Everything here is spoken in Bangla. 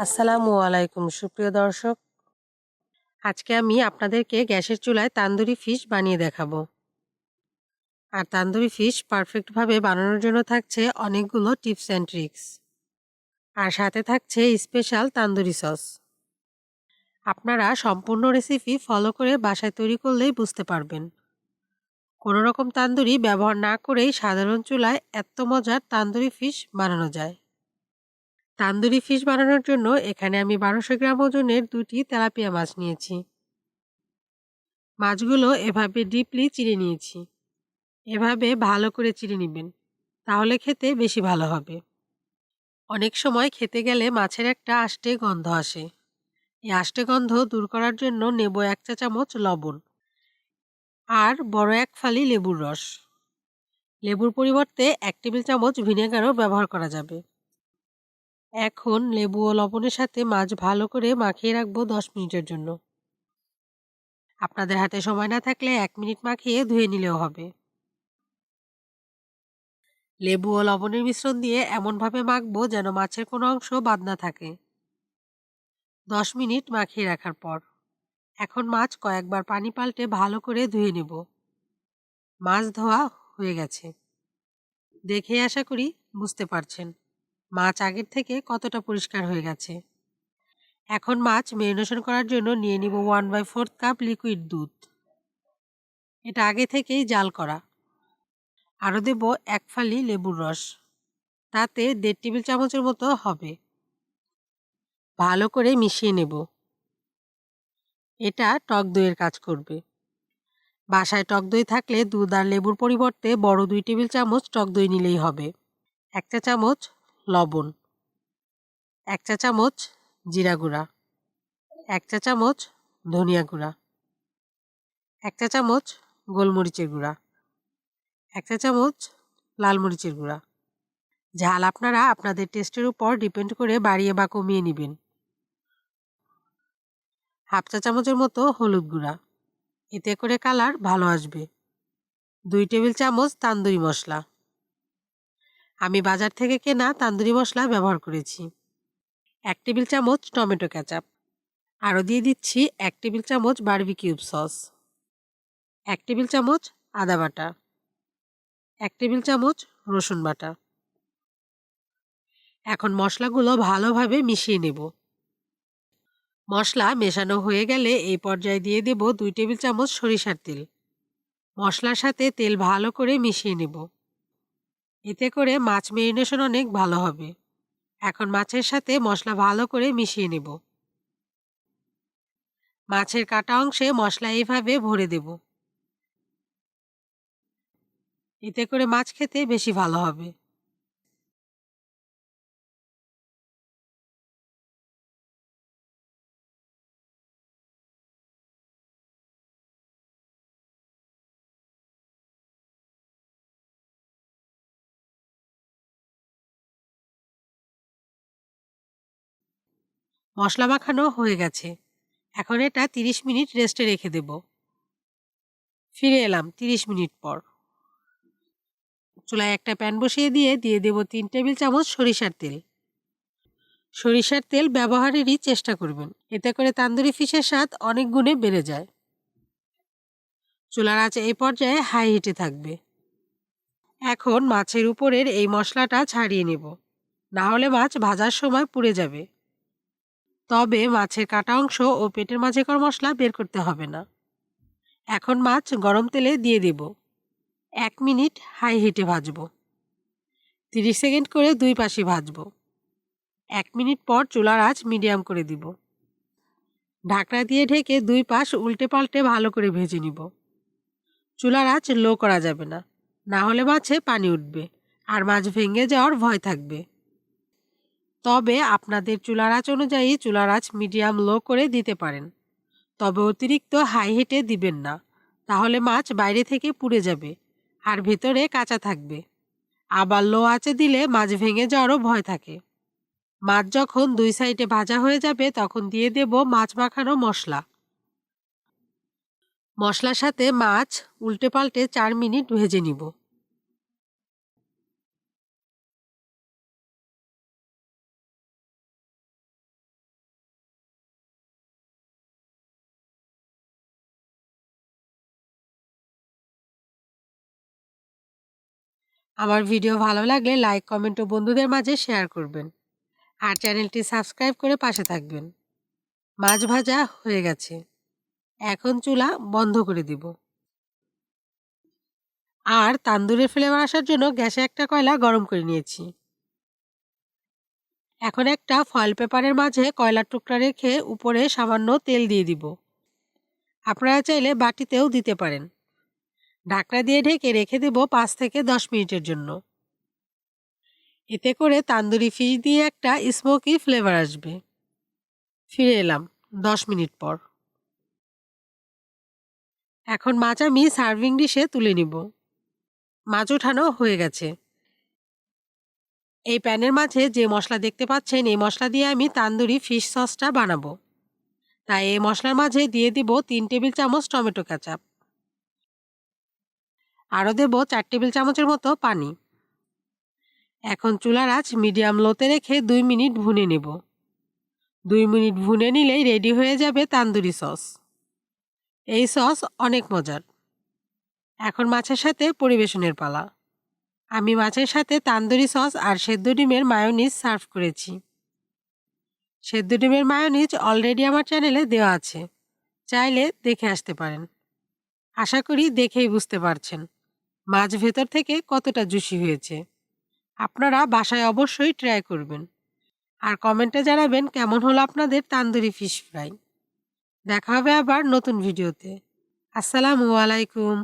আসসালামু আলাইকুম, সুপ্রিয় দর্শক। আজকে আমি আপনাদেরকে গ্যাসের চুলায় তান্দুরি ফিশ বানিয়ে দেখাবো। আর তান্দুরি ফিশ পারফেক্টভাবে বানানোর জন্য থাকছে অনেকগুলো টিপস অ্যান্ড ট্রিক্স। আর সাথে থাকছে স্পেশাল তান্দুরি সস। আপনারা সম্পূর্ণ রেসিপি ফলো করে বাসায় তৈরি করলেই বুঝতে পারবেন। কোনো রকম তান্দুরি ব্যবহার না করেই সাধারণ চুলায় এত মজার তান্দুরি ফিশ বানানো যায়। তান্দুরি ফিশ বানানোর জন্য এখানে আমি বারোশো গ্রাম ওজনের দুটি তেলাপিয়া মাছ নিয়েছি। মাছগুলো এভাবে ডিপলি চিড়ে নিয়েছি। এভাবে ভালো করে চিড়ে নেবেন, তাহলে খেতে বেশি ভালো হবে। অনেক সময় খেতে গেলে মাছের একটা আষ্টে গন্ধ আসে। এই আষ্টে গন্ধ দূর করার জন্য নেব এক চা চামচ লবণ আর বড় এক ফালি লেবুর রস। লেবুর পরিবর্তে এক টেবিল চামচ ভিনেগারও ব্যবহার করা যাবে। এখন লেবু ও লবণের সাথে মাছ ভালো করে মাখিয়ে রাখব দশ মিনিটের জন্য। আপনাদের হাতে সময় না থাকলে এক মিনিট মাখিয়ে ধুয়ে নিলেও হবে। লেবু ও লবণের মিশ্রণ দিয়ে এমনভাবে মাখবো যেন মাছের কোনো অংশ বাদ না থাকে। দশ মিনিট মাখিয়ে রাখার পর এখন মাছ কয়েকবার পানি পাল্টে ভালো করে ধুয়ে নেব। মাছ ধোয়া হয়ে গেছে। দেখে আশা করি বুঝতে পারছেন। মাছ আগের থেকে কতটা পরিষ্কার হয়ে গেছে? এখন মাছ মেরিনেশন করার জন্য নিয়ে নিব one by fourth cup liquid দুধ। এটা আগে থেকেই জাল করা। আরও দেব এক ফালি লেবুর রস। তাতে দেড় টেবিল চামচের মতো হবে। ভালো করে মিশিয়ে নেব। এটা টক দইয়ের কাজ করবে। বাসায় টক দই থাকলে দুধ আর লেবুর পরিবর্তে বড় দুই টেবিল চামচ টক দই নিলেই হবে। একটা চামচ লবণ। এক চা চামচ জিরা গুঁড়া। এক চা চামচ ধনিয়া গুঁড়া। এক চা চামচ গোলমরিচের গুঁড়া। এক চা চামচ লাল মরিচের গুঁড়া। ঝাল আপনারা আপনাদের টেস্টের উপর ডিপেন্ড করে বাড়িয়ে বা কমিয়ে নেবেন। হাফ চা চামচের মতো হলুদ গুঁড়া। এতে করে কালার ভালো আসবে। দুই টেবিল চামচ তান্দুরি মশলা। আমি বাজার থেকে কেনা তান্দুরি মশলা ব্যবহার করেছি। এক টেবিল চামচ টমেটো ক্যাচাপ আরও দিয়ে দিচ্ছি এক টেবিল চামচ বারবিকিউব সস। এক টেবিল চামচ আদা বাটা। এক টেবিল চামচ রসুন বাটা। এখন মশলাগুলো ভালোভাবে মিশিয়ে নেব। মশলা মেশানো হয়ে গেলে এই পর্যায়ে দিয়ে দেব দুই টেবিল চামচ সরিষার তেল। মশলার সাথে তেল ভালো করে মিশিয়ে নেব। এতে করে মাছ মেরিনেশন অনেক ভালো হবে। এখন মাছের সাথে মশলা ভালো করে মিশিয়ে নেব। মাছের কাটা অংশে মশলা এইভাবে ভরে দেব। এতে করে মাছ খেতে বেশি ভালো হবে। মশলা মাখানো হয়ে গেছে। এখন এটা তিরিশ মিনিট রেস্টে রেখে দেব। ফিরে এলাম তিরিশ মিনিট পর। চুলায় একটা প্যান বসিয়ে দিয়ে দিয়ে দেব তিন টেবিল চামচ সরিষার তেল। সরিষার তেল ব্যবহারেরই চেষ্টা করবেন। এতে করে তান্দুরি ফিশের স্বাদ অনেক গুণে বেড়ে যায়। চুলার আঁচ এই পর্যায়ে হাই হিটে থাকবে। এখন মাছের উপরের এই মশলাটা ছাড়িয়ে নেব। না হলে মাছ ভাজার সময় পুড়ে যাবে। তবে মাছের কাটা অংশ ও পেটের মাঝে কর মশলা বের করতে হবে না। এখন মাছ গরম তেলে দিয়ে দেব। এক মিনিট হাই হিটে ভাজব। তিরিশ সেকেন্ড করে দুই পাশে ভাজব। এক মিনিট পর চুলার আঁচ মিডিয়াম করে দিব। ঢাকনা দিয়ে ঢেকে দুই পাশ উল্টে পাল্টে ভালো করে ভেজে নিব। চুলার আঁচ লো করা যাবে না। না হলে মাছে পানি উঠবে। আর মাছ ভেঙে যাওয়ার ভয় থাকবে। তবে আপনাদের চুলার আঁচ অনুযায়ী চুলার আঁচ মিডিয়াম লো করে দিতে পারেন। তবে অতিরিক্ত হাই হিটে দিবেন না। তাহলে মাছ বাইরে থেকে পুড়ে যাবে আর ভেতরে কাঁচা থাকবে। আবার লো আঁচে দিলে মাছ ভেঙে যাওয়ারও ভয় থাকে। মাছ যখন দুই সাইডে ভাজা হয়ে যাবে তখন দিয়ে দেব মাছ মাখানো মশলা। মশলার সাথে মাছ উল্টে পাল্টে চার মিনিট ভেজে নিব। আমার ভিডিও ভালো লাগলে লাইক, কমেন্ট ও বন্ধুদের মাঝে শেয়ার করবেন। আর চ্যানেলটি সাবস্ক্রাইব করে পাশে থাকবেন। মাছ ভাজা হয়ে গেছে। এখন চুলা বন্ধ করে দিব। আর তান্দুরের ফ্লেভার আসার জন্য গ্যাসে একটা কয়লা গরম করে নিয়েছি। এখন একটা ফয়েল পেপারের মাঝে কয়লার টুকরা রেখে উপরে সামান্য তেল দিয়ে দিব। আপনারা চাইলে বাটিতেও দিতে পারেন। ঢাকনা দিয়ে ঢেকে রেখে দেব পাঁচ থেকে দশ মিনিটের জন্য। এতে করে তান্দুরি ফিশ দিয়ে একটা স্মোকি ফ্লেভার আসবে। ফিরে এলাম দশ মিনিট পর। এখন মাছ আমি সার্ভিং ডিশে তুলে নিব। মাছ ওঠানো হয়ে গেছে। এই প্যানের মাঝে যে মশলা দেখতে পাচ্ছেন, এই মশলা দিয়ে আমি তান্দুরি ফিশ সসটা বানাবো। তাই এই মশলার মাঝে দিয়ে দিব তিন টেবিল চামচ টমেটো কাচাপ। আরও দেব চার টেবিল চামচের মতো পানি। এখন চুলার আঁচ মিডিয়াম লোতে রেখে দুই মিনিট ভুনে নেব। দুই মিনিট ভুনে নিলেই রেডি হয়ে যাবে তান্দুরি সস। এই সস অনেক মজার। এখন মাছের সাথে পরিবেশনের পালা। আমি মাছের সাথে তান্দুরি সস আর সেদ্ধ ডিমের মায়োনিজ সার্ভ করেছি। সেদ্ধ ডিমের মায়োনিজ অলরেডি আমার চ্যানেলে দেওয়া আছে। চাইলে দেখে আসতে পারেন। আশা করি দেখেই বুঝতে পারছেন। মাছ ভেতর থেকে কতটা জুসি হয়েছে? আপনারা বাসায় অবশ্যই ট্রাই করবেন। আর কমেন্টে জানাবেন কেমন হলো আপনাদের তান্দুরি ফিশ ফ্রাই দেখা হবে আবার নতুন ভিডিওতে আসসালামু আলাইকুম।